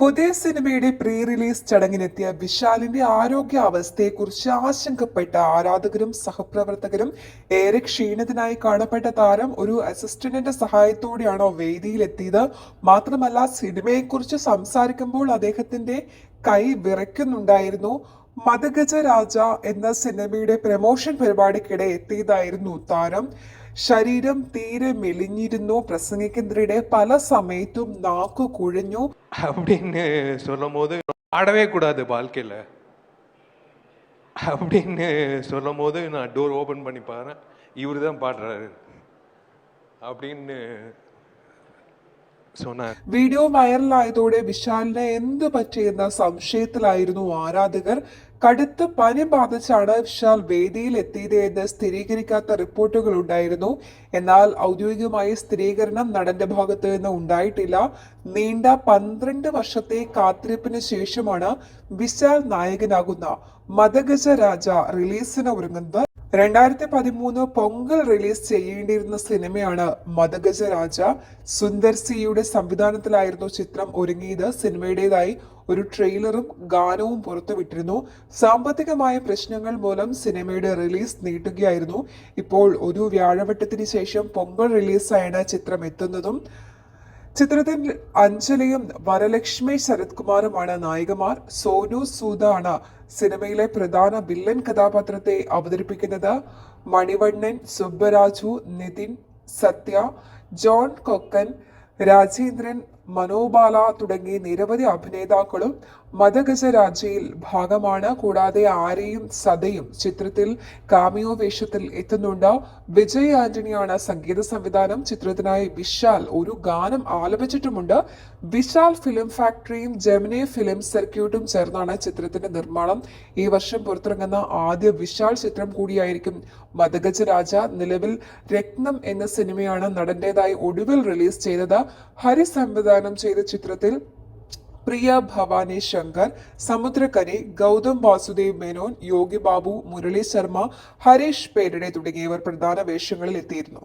പുതിയ സിനിമയുടെ pre release ചടങ്ങിനെത്തിയ വിശാലിന്റെ ആരോഗ്യാവസ്ഥയെക്കുറിച്ച് ആശങ്കപ്പെട്ട ആരാധകരും സഹപ്രവർത്തകരും ഏറെ ക്ഷീണിതനായി കാണപ്പെട്ട താരം ഒരു അസിസ്റ്റന്റിന്റെ സഹായത്തോടെയാണോ വേദിയിലെത്തിയത്? മാത്രമല്ല സിനിമയെക്കുറിച്ച് സംസാരിക്കുമ്പോൾ അദ്ദേഹത്തിന്റെ കൈ വിറയ്ക്കുന്നുണ്ടായിരുന്നു മതഗജ രാജ എന്ന സിനിമയുടെ പ്രമോഷൻ പരിപാടിക്കിടെ എത്തിയതായിരുന്നു താരം ശരീരം തീരെ മെലിഞ്ഞിരുന്നു പ്രസംഗിക്കുന്നതിനിടെ പല സമയത്തും നാക്കു കുഴഞ്ഞു அப்படின்னு சொல்லும் போது ஆடவே கூடாது வாழ்க்கையில் அப்படின்னு சொல்லும் போது நான் டோர் ஓப்பன் பண்ணி பாறேன் இவர் தான் பாடுறாரு அப்படின்னு சொன்னார் വീഡിയോ വൈറലായതോടെ വിശാലിന് എന്ത് പറ്റിയെന്ന സംശയത്തിലായിരുന്നു ആരാധകർ. കടുത്ത പനി ബാധിച്ചാണ് വിശാൽ വേദിയിൽ എത്തിയത് എന്ന് സ്ഥിരീകരിക്കാത്ത റിപ്പോർട്ടുകൾ ഉണ്ടായിരുന്നു. എന്നാൽ ഔദ്യോഗികമായ സ്ഥിരീകരണം നടന്റെ ഭാഗത്ത് നിന്ന് ഉണ്ടായിട്ടില്ല. നീണ്ട പന്ത്രണ്ട് വർഷത്തെ കാത്തിരിപ്പിന് ശേഷമാണ് വിശാൽ നായകനാകുന്ന മതഗജ രാജ റിലീസിന് ഒരുങ്ങുന്നത്. രണ്ടായിരത്തി പതിമൂന്ന് പൊങ്കൽ റിലീസ് ചെയ്യേണ്ടിയിരുന്ന സിനിമയാണ് മതഗജ രാജ സുന്ദർ സിയുടെ സംവിധാനത്തിലായിരുന്നു ചിത്രം ഒരുങ്ങിയത്. സിനിമയുടേതായി ഒരു ട്രെയിലറും ഗാനവും പുറത്തുവിട്ടിരുന്നു. സാമ്പത്തികമായ പ്രശ്നങ്ങൾ മൂലം സിനിമയുടെ റിലീസ് നീട്ടുകയായിരുന്നു. ഇപ്പോൾ ഒരു വ്യാഴവട്ടത്തിന് ശേഷം പൊങ്കൽ റിലീസായാണ് ചിത്രം എത്തുന്നതും. ചിത്രത്തിൽ അഞ്ജലിയും വരലക്ഷ്മി ശരത് കുമാറുമാണ് നായികമാർ. സോനു സൂദാണ് സിനിമയിലെ പ്രധാന വില്ലൻ കഥാപാത്രത്തെ അവതരിപ്പിക്കുന്നത്. മണിവണ്ണൻ സുബ്ബരാജു നിതിൻ സത്യ ജോൺ കൊക്കൻ രാജേന്ദ്രൻ മനോബാല തുടങ്ങി നിരവധി അഭിനേതാക്കളും മതഗജരാജയിൽ ഭാഗമാണ്. കൂടാതെ ആരെയും സതയും ചിത്രത്തിൽ കാമിയോ വേഷത്തിൽ എത്തുന്നുണ്ട്. വിജയ് ആന്റണിയാണ് സംഗീത സംവിധാനം ചിത്രത്തിനായി വിശാൽ ഒരു ഗാനം ആലപിച്ചിട്ടുമുണ്ട്. വിശാൽ ഫിലിം ഫാക്ടറിയും ജെമിനി ഫിലിം സർക്യൂട്ടും ചേർന്നാണ് ചിത്രത്തിന്റെ നിർമ്മാണം. ഈ വർഷം പുറത്തിറങ്ങുന്ന ആദ്യ വിശാൽ ചിത്രം കൂടിയായിരിക്കും മതഗജരാജ. നിലവിൽ രത്നം എന്ന സിനിമയാണ് നടന്റേതായി ഒടുവിൽ റിലീസ് ചെയ്തത്. ഹരി സംവിധാനം ചെയ്ത ചിത്രത്തിൽ പ്രിയ ഭവാനി ശങ്കർ സമുദ്രകരി ഗൗതം വാസുദേവ് മേനോൻ യോഗി ബാബു മുരളി ശർമ്മ ഹരീഷ് പേരുടെ തുടങ്ങിയവർ പ്രധാന വേഷങ്ങളിൽ എത്തിയിരുന്നു.